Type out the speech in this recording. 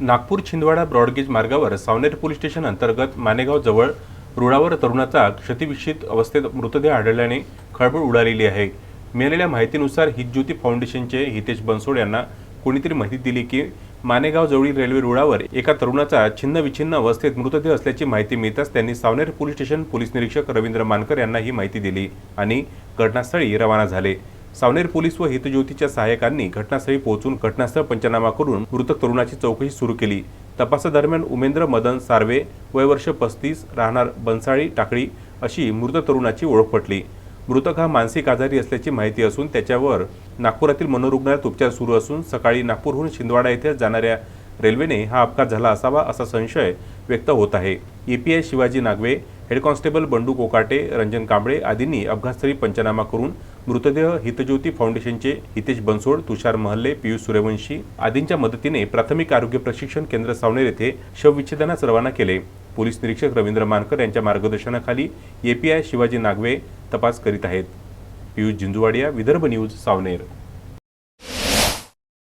Nagpur Chhindwara broad gauge मार्गावर Saoner police station अंतर्गत मानेगाव जवळ रुळावर तरुणाचा क्षतिविषित अवस्थेत मृतदेह आढळल्याने खळबळ उडालेली आहे. मिळालेल्या माहितीनुसार हितज्योती फाउंडेशनचे हितेश बनसोड यांना कोणीतरी माहिती दिली की मानेगाव जवळील रेल्वे रुळावर एका तरुणाचा छिन्नविछिन्न अवस्थेत मृतदेह असल्याची माहिती मिळताच त्यांनी सावनेर पोलीस स्टेशन पोलीस निरीक्षक रवींद्र मानकर यांना ही माहिती दिली आणि घटनास्थळी रवाना झाले. सावनेर पोलीस व हितज्योतीच्या सहाय्यकांनी घटनास्थळी पोहोचून घटनास्थळ पंचनामा करून मृतक तरुणाची चौकशी सुरू केली. तपासादरम्यान उमेंद्र मदन सार्वे वयवर्ष पस्तीस राहणार बनसाळी टाकळी अशी मृत तरुणाची ओळख पटली. मृतक हा मानसिक आजारी असल्याची माहिती असून त्याच्यावर नागपुरातील मनोरुग्णालयात उपचार सुरू असून सकाळी नागपूरहून शिंदवाडा येथे जाणाऱ्या रेल्वेने हा अपघात झाला असावा असा संशय व्यक्त होत आहे. API Shivaji Nagve head constable Bandu Kokate Ranjan Kamble आदींनी अपघातस्थळी पंचनामा करून मृतदेह हितज्योती फाउंडेशनचे हितेश बनसोड तुषार महल्ले पियुष सूर्यवंशी आदींच्या मदतीने प्राथमिक आरोग्य प्रशिक्षण केंद्र सावनेर येथे शवविच्छेदनास रवाना केले. पोलीस निरीक्षक रवींद्र मानकर यांच्या मार्गदर्शनाखाली एपीआय शिवाजी नागवे तपास करीत आहेत. पियुष जिंजुवाडिया विदर्भ न्यूज सावनेर.